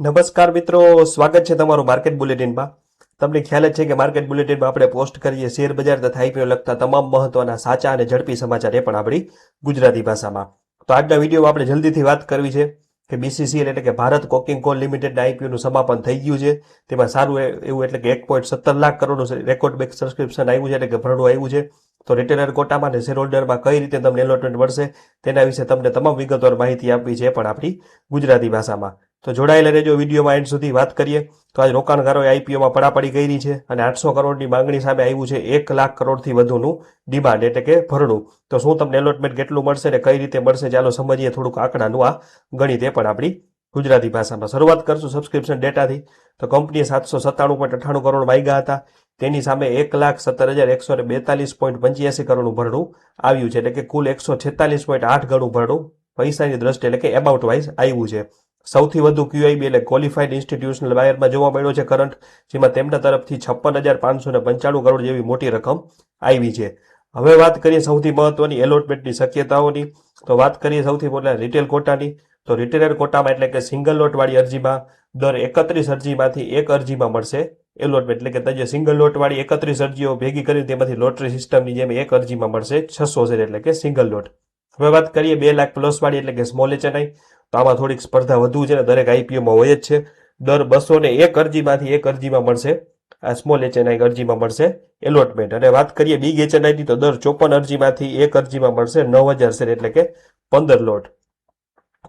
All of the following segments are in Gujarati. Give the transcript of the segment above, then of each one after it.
નમસ્કાર મિત્રો, સ્વાગત છે તમારું માર્કેટ બુલેટિનમાં. તમને ખ્યાલ જ છે કે માર્કેટ બુલેટિનમાં આપણે પોસ્ટ કરીએ, શેર બજાર તથા આઈપીઓ લગતા તમામ મહત્વના સાચા અને ઝડપી સમાચાર એ પણ આપણી ગુજરાતી ભાષામાં. તો આજના વિડીયોમાં આપણે જલ્દીથી વાત કરવી છે કે બીસીસીએલ એટલે કે ભારત કોકિંગ કોલ લિમિટેડના આઈપીઓનું સમાપન થઈ ગયું છે. તેમાં સારું એવું એટલે કે એક પોઈન્ટ સત્તર લાખ કરોડનું રેકોર્ડ બેક સબસ્ક્રિપ્શન આવ્યું છે એટલે કે ભરડું આવ્યું છે. તો રિટેલર કોટામાં અને શેર હોલ્ડરમાં કઈ રીતે તમને એલોટમેન્ટ મળશે તેના વિશે તમને તમામ વિગતવાર માહિતી આપવી છે પણ આપણી ગુજરાતી ભાષામાં. તો જોડાયેલા રહેજો, વિડીયોમાં એન્ડ સુધી વાત કરીએ. તો આજ રોકાણકારોએ આઈપીઓમાં પડાપડી કરી છે અને આઠસો કરોડની માંગણી સામે આવ્યું છે એક લાખ કરોડથી વધુનું ડિમાન્ડ એટલે કે ભરણું. તો શું તમને એલોટમેન્ટ કેટલું મળશે ને કઈ રીતે મળશે, ચાલો સમજીએ થોડુંક આંકડાનું આ ગણિત. એ પણ આપણી ગુજરાતી ભાષામાં શરૂઆત કરશું સબસ્ક્રિપ્શન ડેટાથી તો કંપનીએ સાતસો સત્તાણું પોઈન્ટ અઠ્ઠાણું કરોડ માંગ્યા હતા. તેની સામે એક લાખ સત્તર હજાર એકસો ને બેતાલીસ પોઈન્ટ પંચ્યાસી કરોડનું ભરણું આવ્યું છે એટલે કે કુલ એકસો છેતાલીસ પોઈન્ટ આઠ ગણું ભરણું પૈસાની દ્રષ્ટિએ એટલે કે એમાઉન્ટ વાઇઝ આવ્યું છે. સૌથી વધુ ક્યુઆઈબી એટલે ક્વોલિફાઈડ ઇન્સ્ટિટ્યુશનલ બાયરમાં જોવા મળ્યો છે કરંટ જેમાં તેમના તરફથી છપ્પન હજાર પાંચસો ને પંચાણું કરોડ જેવી મોટી રકમ આવી છે. હવે વાત કરીએ સૌથી મહત્વની એલોટમેન્ટની શક્યતાઓની. તો વાત કરીએ સૌથી પહેલા રિટેલ કોટાની. તો રિટેલર કોટામાં એટલે કે સિંગલ લોટવાળી અરજીમાં દર એકત્રીસ અરજીમાંથી એક અરજીમાં મળશે એલોટમેન્ટ એટલે કે જે સિંગલ લોટવાળી એકત્રીસ અરજીઓ ભેગી કરી તેમાંથી લોટરી સિસ્ટમની જેમ એક અરજીમાં મળશે છસો શેર એટલે કે સિંગલ લોટ હવે વાત કરીએ બે લાખ પ્લસ વાળી એટલે કે સ્મોલ એચએનઆઈ તો આમાં થોડીક સ્પર્ધા વધુ છે ને દરેક આઈપીઓમાં હોય જ છે. દર બસો ને એક અરજીમાંથી એક અરજીમાં મળશે. આ સ્મોલ એચએનઆઈ અરજીમાં મળશે. એલોટમેન્ટ અને વાત કરીએ બિગ એચએનઆઈની તો દર ચોપન અરજીમાંથી એક અરજીમાં મળશે નવ હજાર શેર એટલે કે પંદર લોટ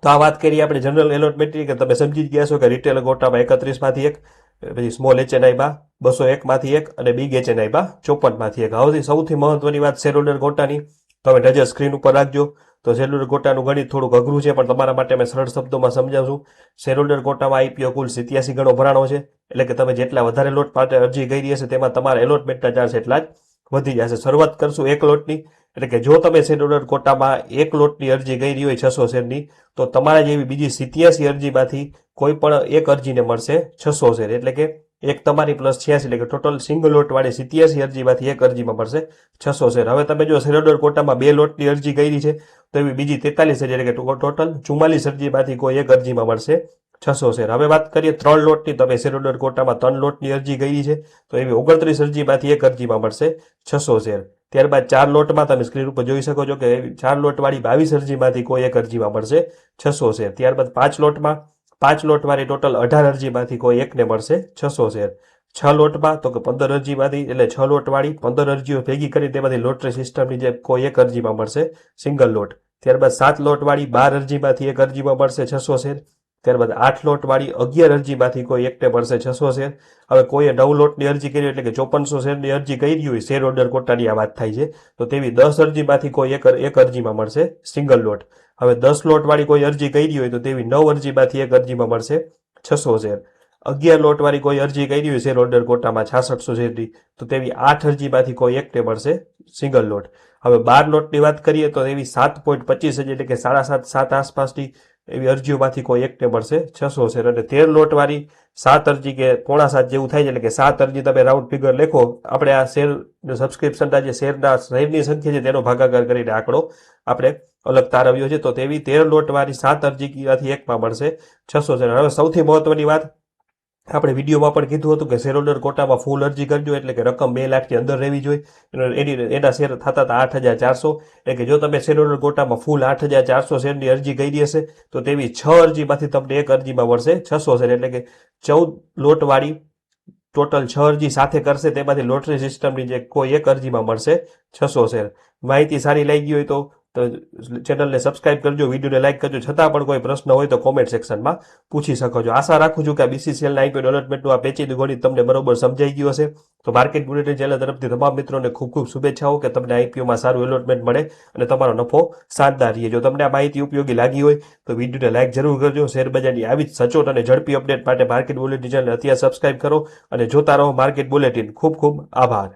તો આ વાત કરીએ આપણે જનરલ એલોટમેન્ટની કે તમે સમજી ગયા છો કે રિટેલ ગોટામાં એકત્રીસમાંથી એક, પછી સ્મોલ એચએનઆઈમાં બસો એકમાંથી એક અને બિગ એચએનઆઈમાં ચોપનમાંથી એક. હવે સૌથી મહત્વની વાત શેરહોલ્ડર ગોટાની. તમે નજર સ્ક્રીન ઉપર રાખજો. તો શેરહોલ્ડર કોટાનું ગણિત થોડુંક અઘરું છે, પણ તમારા માટે મેં સરળ શબ્દોમાં સમજાવું શેરહોલ્ડર કોટામાં આઈપીઓ કુલ સિત્યાસી ગણો ભરાણો છે, એટલે કે તમે જેટલા વધારે લોટ માટે અરજી કરી હશે તેમાં તમારા એલોટમેન્ટના ચાર્જ એટલા જ વધી જશે. શરૂઆત કરશું એક લોટની, એટલે કે જો તમે શેરહોલ્ડર કોટામાં એક લોટની અરજી કરી હોય છસો શેરની, તો તમારા જેવી બીજી સિત્યાસી અરજીમાંથી કોઈ પણ એક અરજીને મળશે છસો શેર. એટલે કે એક તમારી પ્લસ છ્યાસી એટલે કે ટોટલ સિંગલ લોટવાળી સિત્યાસી અરજીમાંથી એક અરજીમાં મળશે છસો શેર. હવે તમે જો શેરહોલ્ડર કોટામાં બે લોટની અરજી કરી છે, તો એવી બીજી તેતાલીસ હજાર એટલે કે ટોટલ ચુમ્માલીસ અરજીમાંથી કોઈ એક અરજીમાં મળશે છસો શેર. હવે વાત કરીએ ત્રણ લોટની તમે શેરહોલ્ડર કોટામાં ત્રણ લોટની અરજી કરી છે, તો એવી ઓગણત્રીસ અરજીમાંથી એક અરજીમાં મળશે છસો શેર. ત્યારબાદ ચાર લોટમાં તમે સ્ક્રીન ઉપર જોઈ શકો છો કે ચાર લોટવાળી બાવીસ અરજીમાંથી કોઈ એક અરજીમાં મળશે છસો શેર. ત્યારબાદ પાંચ લોટમાં પાંચ લોટવાળી ટોટલ અઢાર અરજીમાંથી કોઈ એકને મળશે છસો શેર. છ લોટમાં, તો કે પંદર અરજીમાંથી, એટલે છ લોટવાળી, પંદર અરજીઓ ભેગી કરી તેમાંથી લોટરી સિસ્ટમની જે કોઈ એક અરજીમાં મળશે, સિંગલ લોટ. ત્યારબાદ સાત લોટવાળી, બાર અરજીમાંથી એક અરજીમાં મળશે છસો શેર. ત્યારબાદ આઠ લોટવાળી અગિયાર અરજીમાંથી કોઈ એકટે મળશે છસો શેર હવે કોઈએ નવ લોટની અરજી કરી એટલે કે ચોપનસો શેરની અરજી કરી હોય, શેર ઓર્ડર કોટાની આ વાત થાય છે. તો તેવી દસ અરજીમાંથી કોઈ એક એક અરજીમાં મળશે સિંગલ લોટ. હવે દસ લોટવાળી કોઈ અરજી કરી હોય તો તેવી નવ અરજીમાંથી એક અરજીમાં મળશે છસો શેર અગિયાર લોટવાળી કોઈ અરજી કરી હોય, શેર ઓર્ડર કોટામાં છાસઠસો શેરની તો તેવી આઠ અરજીમાંથી કોઈ એકટે મળશે સિંગલ લોટ. હવે બાર લોટની વાત કરીએ તો એવી સાત પોઈન્ટ પચીસ એટલે કે સાડા સાત સાત આસપાસની એવી અરજીઓમાંથી કોઈ એકને મળશે છસો શેર અને તેર લોટવાળી સાત અરજી કે પોણા સાત જેવું થાય છે, એટલે કે સાત અરજી તમે રાઉન્ડ ફિગર લેખો. આપણે આ શેર સબસ્ક્રિપ્શનના જે શેરના શેરની સંખ્યા છે, તેનો ભાગાકાર કરીને આંકડો આપણે અલગ તારવ્યો છે. તો તેવી તેર લોટવાળી સાત અરજીમાંથી એકમાં મળશે છસો શેર હવે સૌથી મહત્વની વાત આપણે વિડીયોમાં પણ કીધું હતું કે શેરહોલ્ડર કોટામાં ફૂલ અરજી કરજો, એટલે કે રકમ બે લાખની અંદર રહેવી જોઈએ. એનો- એની શેર થતા હતા આઠ હજાર ચારસો. એટલે કે જો તમે શેરહોલ્ડર કોટામાં ફૂલ આઠ હજાર ચારસો શેરની અરજી કરી હશે, તો તેવી છ અરજીમાંથી તમને એક અરજીમાં મળશે છસો શેર એટલે કે ચૌદ લોટવાળી ટોટલ છ અરજી સાથે કરશે, તેમાંથી લોટરી સિસ્ટમની જે કોઈ એક અરજીમાં મળશે છસો શેર માહિતી સારી લાગી હોય તો તો ચેનલને સબસ્ક્રાઇબ કરજો, વિડીયોને લાઇક કરજો. છતાં પણ કોઈ પ્રશ્ન હોય તો કોમેન્ટ સેક્શનમાં પૂછી શકો છો. આશા રાખું છું કે બીસીસીએલના આઈપીઓ ડેવલપમેન્ટનું આ પેચીનું ગણિત તમને બરોબર સમજાઈ ગયું હશે. તો માર્કેટ બુલેટિન ચેનલ તરફથી તમામ મિત્રોને ખૂબ ખૂબ શુભેચ્છાઓ કે તમને આઈપીઓમાં સારું એલોટમેન્ટ મળે અને તમારો નફો શાનદાર રહે. જો તમને આ માહિતી ઉપયોગી લાગી હોય તો વિડીયોને લાઇક જરૂર કરજો. શેરબજારની આવી જ સચોટ અને ઝડપી અપડેટ માટે માર્કેટ બુલેટિન ચેનલ અત્યારે સબસ્ક્રાઇબ કરો અને જોતા રહો માર્કેટ બુલેટિન ખૂબ ખૂબ આભાર.